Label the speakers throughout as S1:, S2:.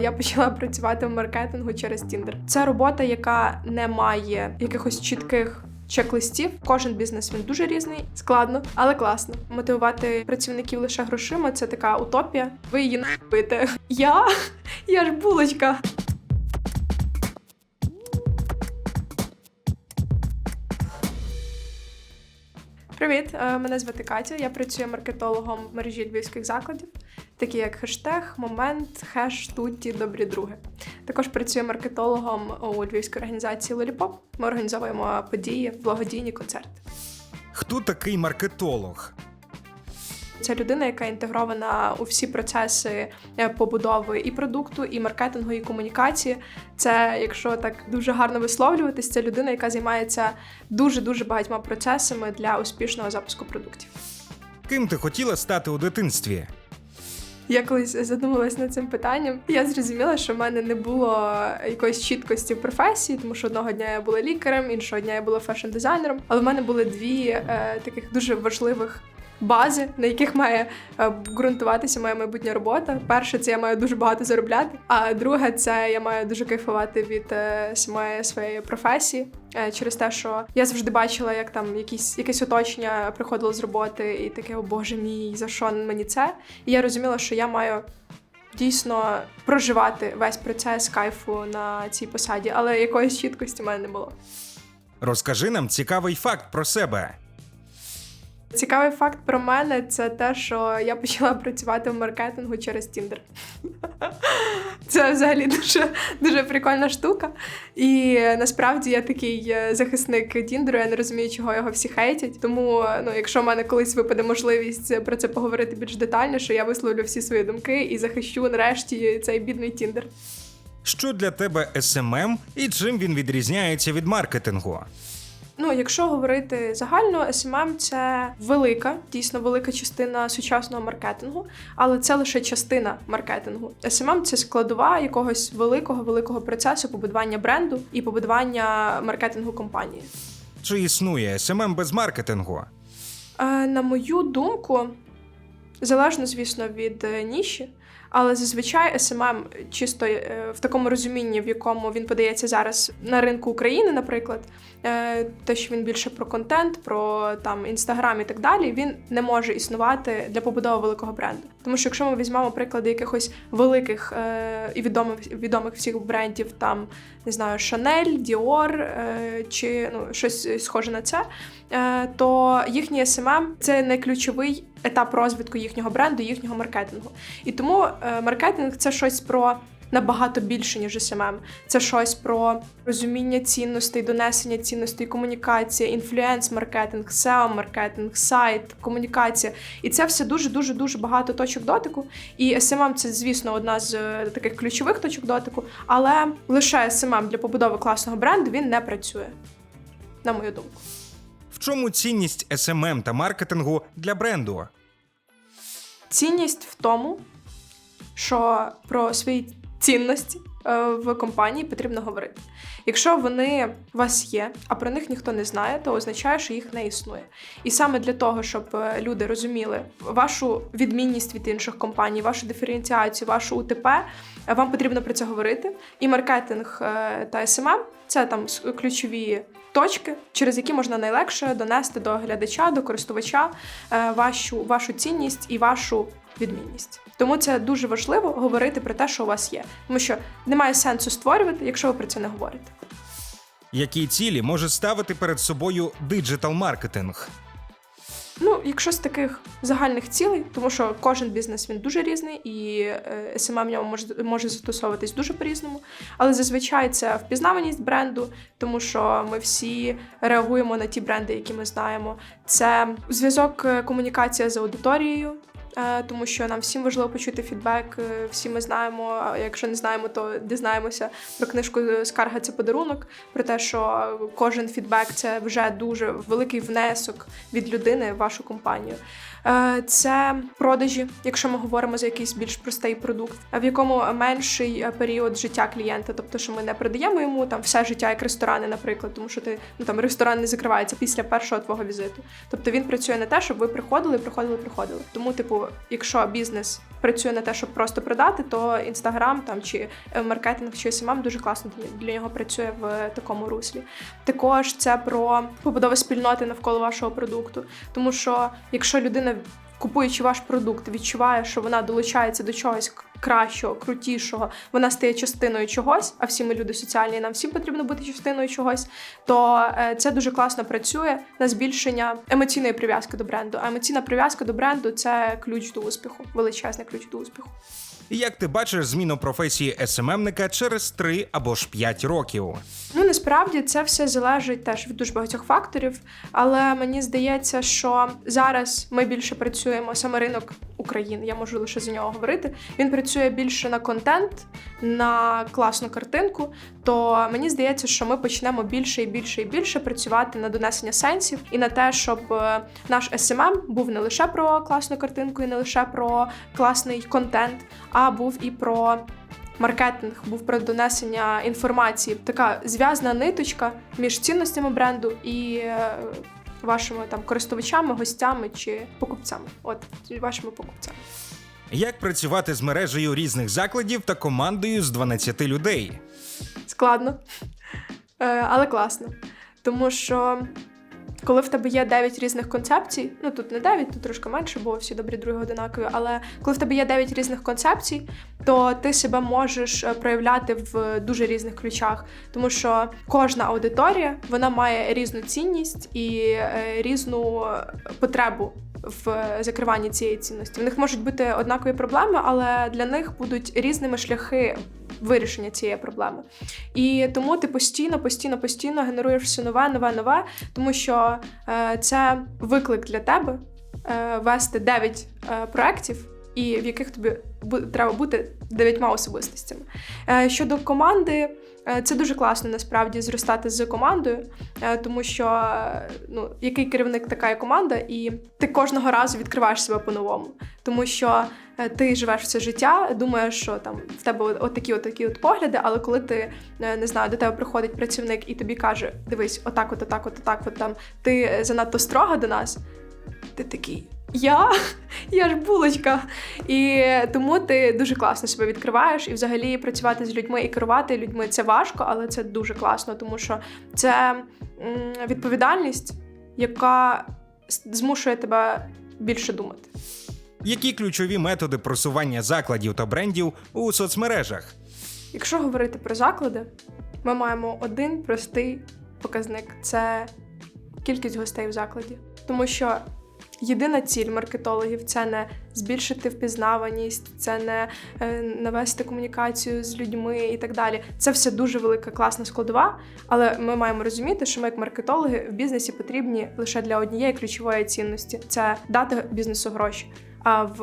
S1: Я почала працювати в маркетингу через Tinder. Це робота, яка не має якихось чітких. Чек-листів кожен бізнес він дуже різний, складно, але класно. Мотивувати працівників лише грошима це така утопія. Ви її не робите. Я? Я ж булочка. Привіт, е, мене звати Катя. Я працюю маркетологом в мережі львівських закладів, такі як хештег, момент, хеш, тутті, добрі други. Також працюю маркетологом у львівській організації Лоліпоп. Ми організовуємо події, благодійні концерти.
S2: Хто такий маркетолог?
S1: Це людина, яка інтегрована у всі процеси е, побудови і продукту, і маркетингу, і комунікації. Це, якщо так дуже гарно висловлюватись, це людина, яка займається дуже дуже багатьма процесами для успішного запуску продуктів.
S2: Ким ти хотіла стати у дитинстві?
S1: Я колись задумалась над цим питанням. Я зрозуміла, що в мене не було якоїсь чіткості в професії, тому що одного дня я була лікарем, іншого дня я була фешн-дизайнером. Але в мене були дві е, таких дуже важливих. Бази, на яких має е, ґрунтуватися моя майбутня робота. Перше, це я маю дуже багато заробляти. А друге, це я маю дуже кайфувати від е, самої своєї професії е, через те, що я завжди бачила, як там якісь якесь оточення приходило з роботи, і таке, о боже мій, за що мені це? І я розуміла, що я маю дійсно проживати весь процес кайфу на цій посаді, але якоїсь чіткості в мене не було.
S2: Розкажи нам цікавий факт про себе.
S1: Цікавий факт про мене це те, що я почала працювати в маркетингу через Tinder. Це взагалі дуже, дуже прикольна штука. І насправді я такий е, захисник Тіндеру, я не розумію, чого його всі хейтять. Тому, ну, якщо в мене колись випаде можливість про це поговорити більш детальніше, я висловлю всі свої думки і захищу нарешті цей бідний Тіндер.
S2: Що для тебе SMM і чим він відрізняється від маркетингу?
S1: Ну, якщо говорити загально, SMM – це велика, дійсно велика частина сучасного маркетингу, але це лише частина маркетингу. SMM – це складова якогось великого великого процесу побудування бренду і побудування маркетингу компанії.
S2: Чи існує SMM без маркетингу?
S1: Е, на мою думку, залежно, звісно, від е, ніші, але зазвичай SMM чисто е, в такому розумінні, в якому він подається зараз на ринку України, наприклад, е, те, що він більше про контент, про там інстаграм і так далі, він не може існувати для побудови великого бренду. Тому що якщо ми візьмемо приклади якихось великих е, і відомих відомих всіх брендів, там не знаю, Dior е, чи ну щось схоже на це, то їхній SMM – це не ключовий етап розвитку їхнього бренду, їхнього маркетингу. І тому е, маркетинг це щось про. Набагато більше, ніж SMM. Це щось про розуміння цінностей, донесення цінностей, комунікація, інфлюенс-маркетинг, SEO-маркетинг, сайт, комунікація. І це все дуже дуже дуже багато точок дотику. І SMM – це, звісно, одна з е, таких ключових точок дотику, але лише SMM для побудови класного бренду він не працює, на мою думку.
S2: Чому цінність SMM та маркетингу для бренду?
S1: Цінність в тому, що про свої цінності е, в компанії потрібно говорити. Якщо вони у вас є, а про них ніхто не знає, то означає, що їх не існує. І саме для того, щоб е, люди розуміли вашу відмінність від інших компаній, вашу диференціацію, вашу УТП, вам потрібно про це говорити. І маркетинг е, та СММ – це там ключові. Точки, через які можна найлегше донести до глядача, до користувача е, вашу, вашу цінність і вашу відмінність. Тому це дуже важливо говорити про те, що у вас є, тому що немає сенсу створювати, якщо ви про це не говорите.
S2: Які цілі може ставити перед собою диджитал-маркетинг?
S1: Ну, якщо з таких загальних цілей, тому що кожен бізнес він дуже різний, і е, SMM в ньому може, може застосовуватись дуже по-різному. Але зазвичай це впізнаваність бренду, тому що ми всі реагуємо на ті бренди, які ми знаємо. Це зв'язок е, комунікація з аудиторією. Е, Тому що нам всім важливо почути фідбек. е, Всі ми знаємо. А якщо не знаємо, то дізнаємося про книжку Скарга це подарунок. Про те, що кожен фідбек це вже дуже великий внесок від людини в вашу компанію. Е, Це продажі, якщо ми говоримо за якийсь більш простий продукт, в якому менший е, період життя клієнта, тобто, що ми не продаємо йому там все життя, як ресторани, наприклад, тому що ти ну там ресторан не закривається після першого твого візиту. Тобто він працює на те, щоб ви приходили, приходили, приходили. Тому, типу, якщо бізнес працює на те, щоб просто продати, то інстаграм там чи е, маркетинг чи SMM дуже класно для нього працює в такому руслі. Також це про побудову спільноти навколо вашого продукту. Тому що якщо людина, купуючи ваш продукт, відчуває, що вона долучається до чогось кращого, крутішого, вона стає частиною чогось, а всі ми люди соціальні, нам всім потрібно бути частиною чогось, то е, це дуже класно працює на збільшення емоційної прив'язки до бренду. А емоційна прив'язка до бренду це ключ до успіху, величезний ключ до успіху.
S2: Як ти бачиш зміну професії СММника через 3 або ж 5 років?
S1: Ну насправді це все залежить теж від дуже багатьох факторів, але мені здається, що зараз ми більше працюємо саме ринок України. Я можу лише за нього говорити. Він працює більше на контент, на класну картинку. То мені здається, що ми почнемо більше і більше і більше працювати на донесення сенсів і на те, щоб е, наш SMM був не лише про класну картинку, і не лише про класний контент, а був і про маркетинг, був про донесення інформації. Така зв'язна ниточка між цінностями бренду і е, вашими там користувачами, гостями чи покупцями. От вашими покупцями.
S2: Як працювати з мережею різних закладів та командою з 12 людей?
S1: Складно, Е, але класно. Тому що коли в тебе є 9 різних концепцій, ну тут не 9, тут трошки менше, бо всі добрі другі одинакові. Але коли в тебе є 9 різних концепцій, то ти себе можеш е, проявляти в дуже різних ключах, тому що кожна аудиторія вона має різну цінність і е, різну е, потребу. В закриванні цієї цінності в них можуть бути однакові проблеми, але для них будуть різними шляхи вирішення цієї проблеми. І тому ти постійно, постійно, постійно генеруєш все нове, нове, нове, тому що е, це виклик для тебе е, вести 9 е, проєктів, і в яких тобі треба бути дев'ятьма особистостями. Е, щодо команди, це дуже класно насправді зростати з командою, е, тому що е, ну, який керівник така і команда, і ти кожного разу відкриваєш себе по-новому. Тому що е, ти живеш все життя, думаєш, що там в тебе от- отакі, отакі от погляди, але коли ти е, не знаю, до тебе приходить працівник і тобі каже: дивись, отак, от, отак, от, отак, от там ти занадто строга до нас, ти такий. Я? Я ж булочка. І тому ти дуже класно себе відкриваєш. І взагалі працювати з людьми і керувати людьми це важко, але це дуже класно, тому що це відповідальність, яка змушує тебе більше думати.
S2: Які ключові методи просування закладів та брендів у соцмережах?
S1: Якщо говорити про заклади, ми маємо один простий показник це кількість гостей в закладі. Тому що єдина ціль маркетологів це не збільшити впізнаваність, це не е, навести комунікацію з людьми і так далі. Це все дуже велика класна складова, але ми маємо розуміти, що ми, як маркетологи, в бізнесі потрібні лише для однієї ключової цінності це дати бізнесу гроші. А в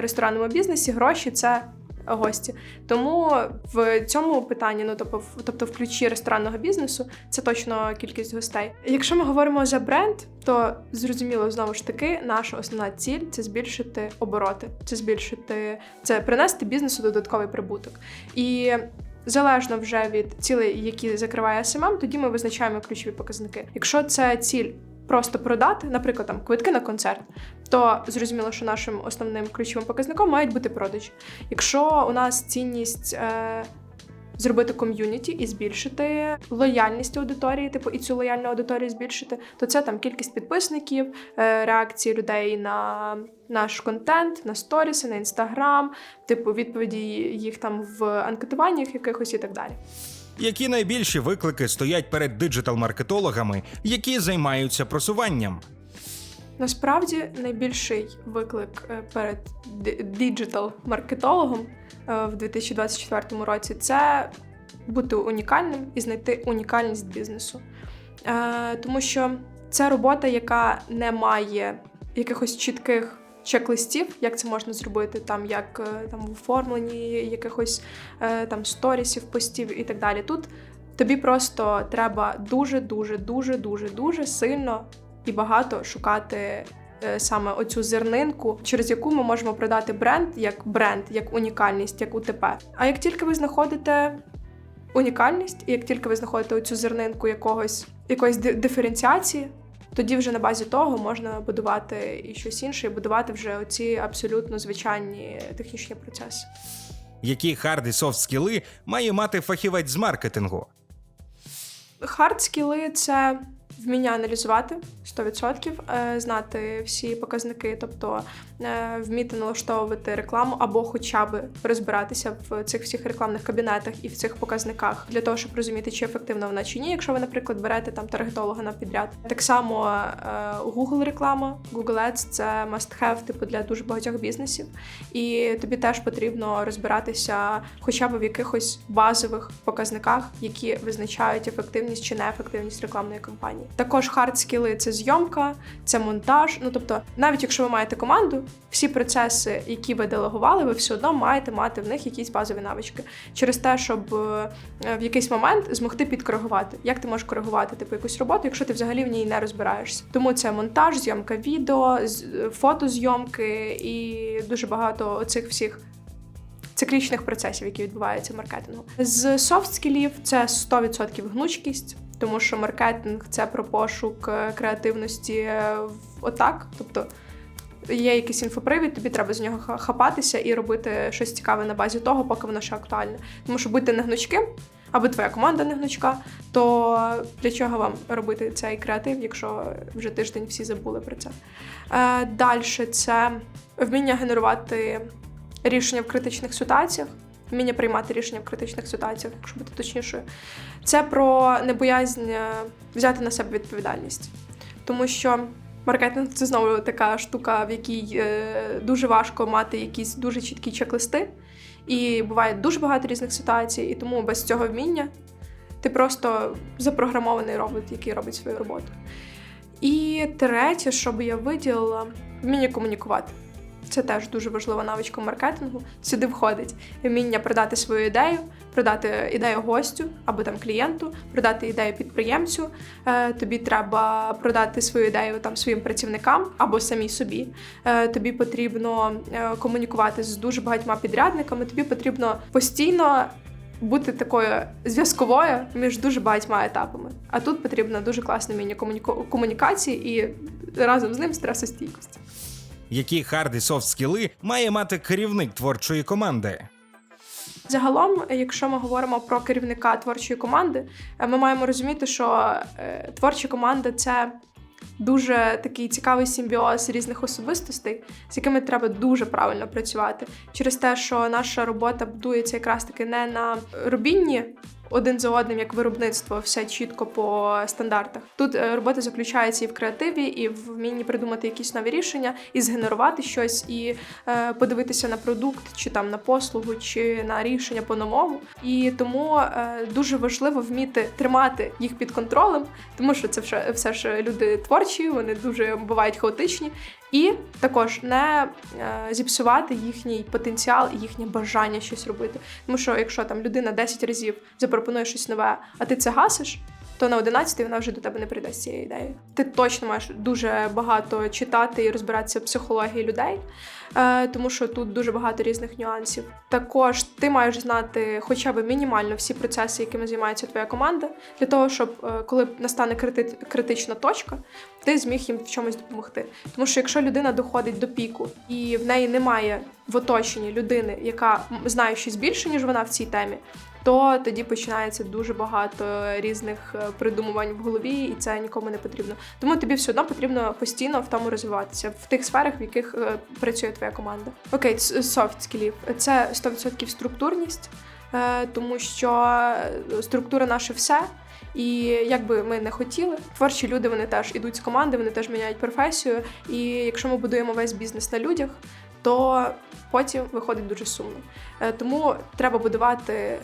S1: ресторанному бізнесі гроші це гості. Тому в цьому питанні, ну тобто, тобто в ключі ресторанного бізнесу, це точно кількість гостей. Якщо ми говоримо за бренд, то зрозуміло знову ж таки, наша основна ціль це збільшити обороти, це збільшити це принести бізнесу додатковий прибуток. І залежно вже від цілей, які закриває СММ, тоді ми визначаємо ключові показники. Якщо це ціль. Просто продати, наприклад, там квитки на концерт, то зрозуміло, що нашим основним ключовим показником мають бути продажі. Якщо у нас цінність е, зробити ком'юніті і збільшити лояльність аудиторії, типу і цю лояльну аудиторію збільшити, то це там кількість підписників, е, реакції людей на наш контент, на сторіси, на інстаграм, типу відповіді їх там в анкетуваннях якихось і так далі.
S2: Які найбільші виклики стоять перед диджитал-маркетологами, які займаються просуванням?
S1: Насправді найбільший виклик е, перед діджитал-маркетологом е, в 2024 році це бути унікальним і знайти унікальність бізнесу. Е, Тому що це робота, яка не має якихось чітких чек-листів, як це можна зробити, там як е, там в оформленні якихось е, там сторісів, постів і так далі. Тут тобі просто треба дуже, дуже, дуже, дуже, дуже сильно і багато шукати е, саме оцю зернинку, через яку ми можемо продати бренд як бренд, як унікальність, як УТП. А як тільки ви знаходите унікальність, і як тільки ви знаходите оцю зернинку якогось якоїсь ди- диференціації, тоді вже на базі того можна будувати і щось інше, і будувати вже оці абсолютно звичайні технічні процеси.
S2: Які хард і софт скіли має мати фахівець з маркетингу?
S1: Хард скіли це вміння аналізувати 100%, е, знати всі показники, тобто вміти налаштовувати рекламу або хоча б розбиратися в цих всіх рекламних кабінетах і в цих показниках для того, щоб розуміти, чи ефективна вона чи ні. Якщо ви, наприклад, берете там таргетолога на підряд. Так само е, Google реклама, Google Ads – це must have, типу для дуже багатьох бізнесів. І тобі теж потрібно розбиратися хоча б в якихось базових показниках, які визначають ефективність чи неефективність рекламної кампанії. Також хард скіли це зйомка, це монтаж. Ну тобто, навіть якщо ви маєте команду, всі процеси, які ви делегували, ви все одно маєте мати в них якісь базові навички через те, щоб е, в якийсь момент змогти підкоригувати. Як ти можеш коригувати типу якусь роботу, якщо ти взагалі в ній не розбираєшся? Тому це монтаж, зйомка відео, з- фотозйомки і дуже багато цих всіх циклічних процесів, які відбуваються в маркетингу. З софт скілів це 100% гнучкість, тому що маркетинг це про пошук е, креативності е, отак. Тобто є якийсь інфопривід, тобі треба з нього хапатися і робити щось цікаве на базі того, поки воно ще актуальне. Тому що будьте не гнучким, або твоя команда не гнучка, то для чого вам робити цей креатив, якщо вже тиждень всі забули про це? Е, Далі це вміння генерувати рішення в критичних ситуаціях, вміння приймати рішення в критичних ситуаціях, якщо бути точнішою. Це про небоязнь е, взяти на себе відповідальність. Тому що маркетинг це знову така штука, в якій е, дуже важко мати якісь дуже чіткі чек-листи. І буває дуже багато різних ситуацій, і тому без цього вміння ти просто запрограмований робот, який робить свою роботу. І третє, що би я виділила, вміння комунікувати. Це теж дуже важлива навичка маркетингу. Сюди входить вміння продати свою ідею, продати ідею гостю або там клієнту, продати ідею підприємцю. Е, тобі треба продати свою ідею там своїм працівникам або самій собі. Е, тобі потрібно е, комунікувати з дуже багатьма підрядниками. Тобі потрібно постійно бути такою зв'язковою між дуже багатьма етапами. А тут потрібно дуже класне вміння комунікації і разом з ним стресостійкості.
S2: Які хард і софт скіли має мати керівник творчої команди?
S1: Загалом, якщо ми говоримо про керівника творчої команди, е, ми маємо розуміти, що е, творча команда це дуже такий цікавий симбіоз різних особистостей, з якими треба дуже правильно працювати, через те, що наша робота будується якраз таки не на робінні. Один за одним, як виробництво, все чітко по стандартах. Тут е, робота заключається і в креативі, і в вмінні придумати якісь нові рішення, і згенерувати щось, і е, подивитися на продукт, чи там на послугу, чи на рішення по-новому. І тому е, дуже важливо вміти тримати їх під контролем, тому що це все, все ж люди творчі, вони дуже бувають хаотичні. І також не е, зіпсувати їхній потенціал і їхнє бажання щось робити. Тому що якщо там людина 10 разів запропонує щось нове, а ти це гасиш, то на 11 вона вже до тебе не прийде з цією ідеєю. Ти точно маєш дуже багато читати і розбиратися в психології людей, е, тому що тут дуже багато різних нюансів. Також ти маєш знати хоча б мінімально всі процеси, якими займається твоя команда, для того, щоб е, коли настане критична точка, ти зміг їм в чомусь допомогти. Тому що якщо людина доходить до піку і в неї немає в оточенні людини, яка знає щось більше, ніж вона в цій темі, то тоді починається дуже багато різних е, придумувань в голові, і це нікому не потрібно. Тому тобі все одно потрібно постійно в тому розвиватися в тих сферах, в яких е, працює твоя команда. Окей, софт скілів це 100% структурність, е, тому що структура наше все. І як би ми не хотіли, творчі люди вони теж ідуть з команди, вони теж міняють професію. І якщо ми будуємо весь бізнес на людях, то потім виходить дуже сумно. Тому треба будувати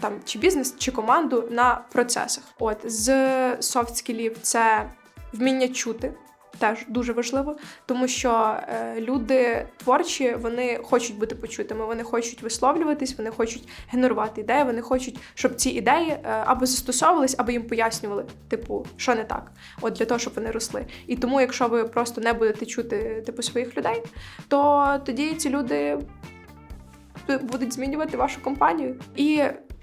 S1: там чи бізнес, чи команду на процесах. От з софт скілів це вміння чути. теж дуже важливо, тому що е, люди творчі, вони хочуть бути почутими, вони хочуть висловлюватись, вони хочуть генерувати ідеї, вони хочуть, щоб ці ідеї е, або застосовувались, або їм пояснювали, типу, що не так, от для того, щоб вони росли. І тому, якщо ви просто не будете чути типу своїх людей, то тоді ці люди будуть змінювати вашу компанію. І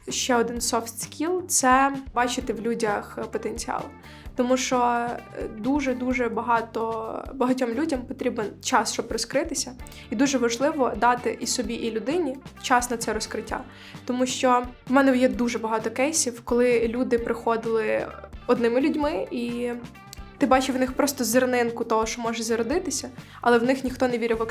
S1: ще один soft skill – це бачити в людях потенціал. Тому що е, дуже дуже багато багатьом людям потрібен час, щоб розкритися, і дуже важливо дати і собі, і людині час на це розкриття. Тому що в мене є дуже багато кейсів, коли люди приходили одними людьми, і ти бачив в них просто зернинку того, що може зародитися, але в них ніхто не вірив,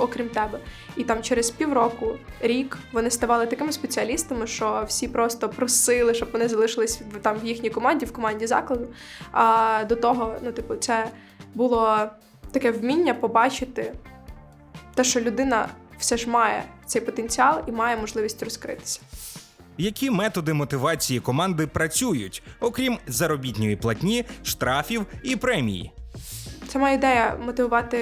S1: окрім тебе. І там через півроку, рік вони ставали такими спеціалістами, що всі просто просили, щоб вони залишились там в їхній команді, в команді закладу. А до того, ну, типу, це було таке вміння побачити те, що людина все ж має цей потенціал і має можливість розкритися.
S2: Які методи мотивації команди працюють, окрім заробітної платні, штрафів і премії?
S1: Сама ідея мотивувати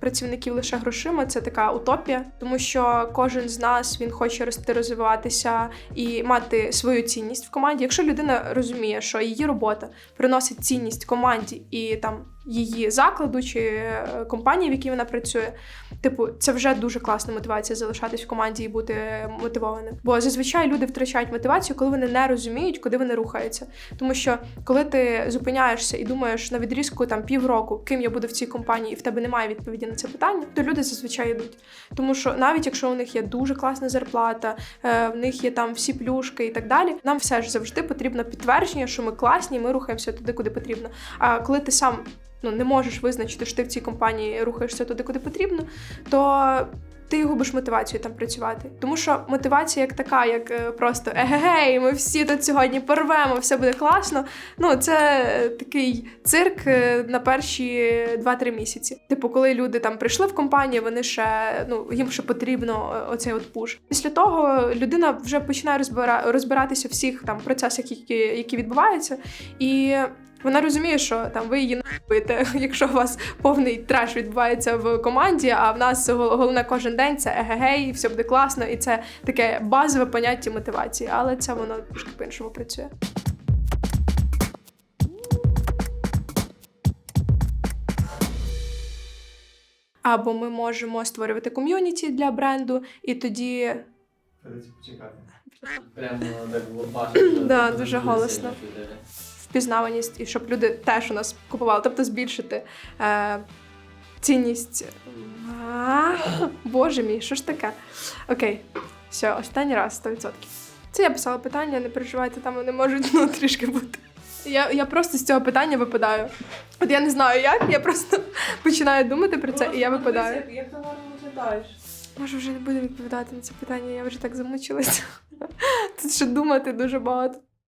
S1: працівників лише грошима це така утопія, тому що кожен з нас він хоче рости, розвиватися і мати свою цінність в команді. Якщо людина розуміє, що її робота приносить цінність команді і там її закладу чи е, компанії, в якій вона працює, типу, це вже дуже класна мотивація залишатись в команді і бути мотивованим. Бо зазвичай люди втрачають мотивацію, коли вони не розуміють, куди вони рухаються. Тому що коли ти зупиняєшся і думаєш на відрізку там півроку, ким я буду в цій компанії, і в тебе немає відповіді на це питання, то люди зазвичай йдуть. Тому що навіть якщо у них є дуже класна зарплата, е, в них є там всі плюшки і так далі, нам все ж завжди потрібно підтвердження, що ми класні, ми рухаємося туди, куди потрібно. А коли ти сам ну не можеш визначити, що ти в цій компанії рухаєшся туди, куди потрібно, то ти губиш мотивацію там працювати. Тому що мотивація як така, як е, просто егегей, ми всі тут сьогодні порвемо, все буде класно. Ну, це такий цирк е, на перші 2-3 місяці. Типу, коли люди там прийшли в компанію, вони ще ну їм ще потрібно е, оцей от пуш. Після того людина вже починає розбира... розбиратися в всіх там процесах, які, які відбуваються, і. Вона розуміє, що там ви її нахуєте, якщо у вас повний треш відбувається в команді, а в нас головне кожен день це егегей, все буде класно, і це таке базове поняття мотивації, але це воно трошки по-іншому працює. Або ми можемо створювати ком'юніті для бренду, і тоді
S3: Придеться почекати.
S4: Прямо так лопашить.
S1: Да, дуже голосно. впізнаваність, і щоб люди теж у нас купували, тобто збільшити е, цінність. А, Боже мій, що ж таке? Окей, все, останній раз 100%. Це я писала питання, не переживайте, там вони можуть ну, трішки бути. Я, я просто з цього питання випадаю. От я не знаю як, я просто починаю думати про це, і я випадаю.
S5: Як ти гарно виглядаєш?
S1: Може, вже не будемо відповідати на це питання, я вже так замучилася. Тут ще думати дуже багато.